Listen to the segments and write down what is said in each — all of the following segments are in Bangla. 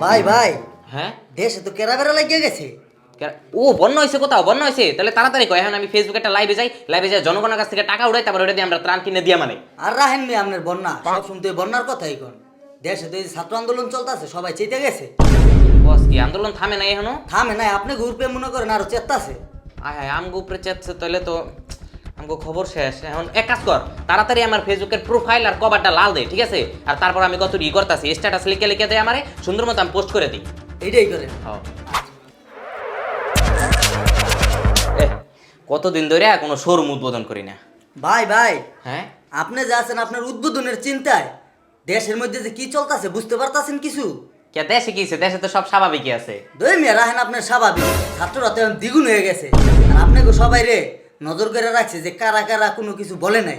ভাই ভাই। হ্যাঁ? দেশে তো কেরা বেড়া লাগিয়ে গেছে? ও বন্য হয়েছে কোথাও? বন্য হয়েছে তাহলে তাড়াতাড়ি কয় এখন আমি ফেসবুকে একটা লাইভে যাই। লাইভে যাই জনগণের কাছ থেকে টাকা উড়াই তারপর ওটা দিয়ে আমরা ত্রাণ কিনে দিয়া মানে। আর রাহেন মি আপনার বন্যা। সব শুনতে বন্যার কথাই কোন। দেশে তো ছাত্র আন্দোলন চলতেছে সবাই চেতে গেছে। বস কি আন্দোলন থামে নাই এখনও? থামে নাই আপনি ঘুরপে মনে করেন আরও চেতাছে আয় হায় আমগো উপরে চেচ্ছে তাহলে তো আমগো খবর শেষ। এখন এক কাজ কর তাড়াতাড়ি আমার ফেসবুকের প্রোফাইল আর কভারটা লাল দে ঠিক আছে? আর তারপর আমি কত ই করতেছি স্ট্যাটাস লিখে লিখে দেয় আমারে সুন্দর মতো আমি পোস্ট করে দিই। এইটাই করেন এ, কতদিন ধরে কোনো শোরুম উদ্বোধন করি না। ভাই ভাই হ্যাঁ? আপনি যে আছেন আপনার উদ্বোধনের চিন্তায় দেশের মধ্যে যে কি চলতেছে বুঝতে পারতাছেন কিছু? কে দেশে কি? দেশে তো সব স্বাভাবিকই আছে। দই মিয়া রাহেন আপনার স্বাভাবিক। ছাত্ররা তো দ্বিগুণ হয়ে গেছে। আর আপনাকে সবাই রে নজর করে রাখছে যে কারা কারা কোনো কিছু বলে নাই।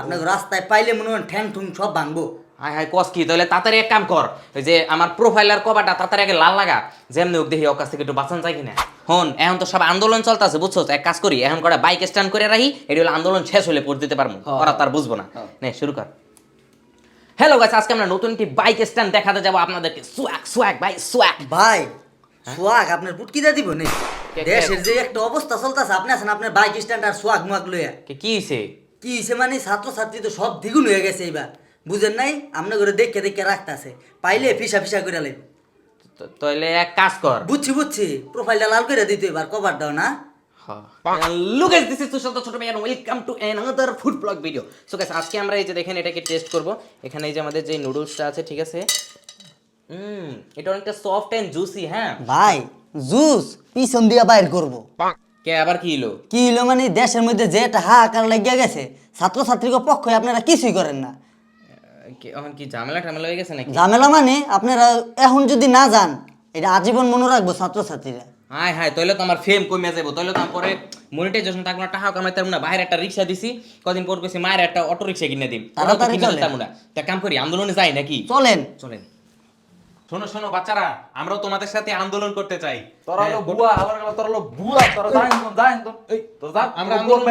আপনাকে রাস্তায় পাইলে মনে হয় ঠ্যাং ঠুং সব ভাঙবো। হায় হায় কস কি? তাহলে তাড়াতাড়ি এক কাম কর ওই যে আমার প্রোফাইলার কবাটা তাড়াতাড়ি আগে লাল লাগা যেমনি হোক দেখি ওর কাছ থেকে একটু বাঁচান যায় কিনা। হন এখন তো সব আন্দোলন চলতেছে বুঝছ? এক কাজ করি এখন কটা বাইক স্ট্যান্ড করে রাখি এটি হলো আন্দোলন শেষ হলে পড়ে দিতে পারব। ওরা তার বুঝব না। নে শুরু কর। হ্যালো গাছ আজকে আমরা নতুন একটি বাইক স্ট্যান্ড দেখাতে যাব আপনাদেরকে। সোয়াক সোয়াক ভাই সোয়াক ভাই সোয়াগ আপনার পুটকিটা দিব নে। দেশের যে একটা অবস্থা চলতেছে আপনি আছেন আপনার বাইক স্ট্যান্ড আর সোয়াগ মুয়াগ লইয়া। কি হইছে? কি হইছে মানে ছাত্রছাত্রী তো সব দ্বিগুণ হয়ে গেছে বুঝেন নাই? ঘরে দেখে দেখে রাখতেছে। পাইলে ফিসা ফিসা করে লাগবে তো- তাহলে এক কাজ কর। বুঝছি বুঝছি। প্রোফাইলটা লাল করে দিতে এবার কভার দাও না। দিস ইজ ছোট ভাই welcome to another food blog video so guys আজকে আমরা এই যে দেখেন এটাকে টেস্ট করব। এখানে এই যে আমাদের যে নুডলসটা আছে ঠিক আছে? হুম এটা অনেকটা সফট এন্ড জুসি হ্যাঁ? ভাই জুস পিছন দিয়া বাইর করব। কে আবার কি হলো? কি হলো মানে দেশের মধ্যে যে একটা হাহাকার লাগিয়া গেছে ছাত্রছাত্রীকে পক্ষে আপনারা কিছুই করেন না। এখন কি ঝামেলা টামেলা হয়ে গেছে নাকি? ঝামেলা মানে আপনারা এখন যদি না যান এটা আজীবন মনে রাখব ছাত্রছাত্রীরা। হাই হাই তাহলে তো আমার ফেম কমে যাব তাহলে তো পরে মনিটাইজেশন থাকল না টাকা কামাইতে না বাইরে একটা রিক্সা দিছি কদিন পর কইছি মায়ের একটা অটো রিক্সা কিনে তো তাড়াতাড়ি কিনে না তা কাম করি আন্দোলনে যাই নাকি? চলেন। চলেন। শোনো শোনো বাচ্চারা আমরাও তোমাদের সাথে আন্দোলন করতে চাই। তোরা হলো বুয়া আবার গেল তোরা হলো বুয়া তোরা যাই তো যাই তো এই তো যা আমরা আন্দোলন-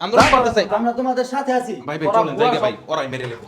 আন্দোলন করতে চাই। আমরা তোমাদের সাথে আছি। ভাই ভাই চলেন জায়গা ভাই ওরাই মেরে লেবো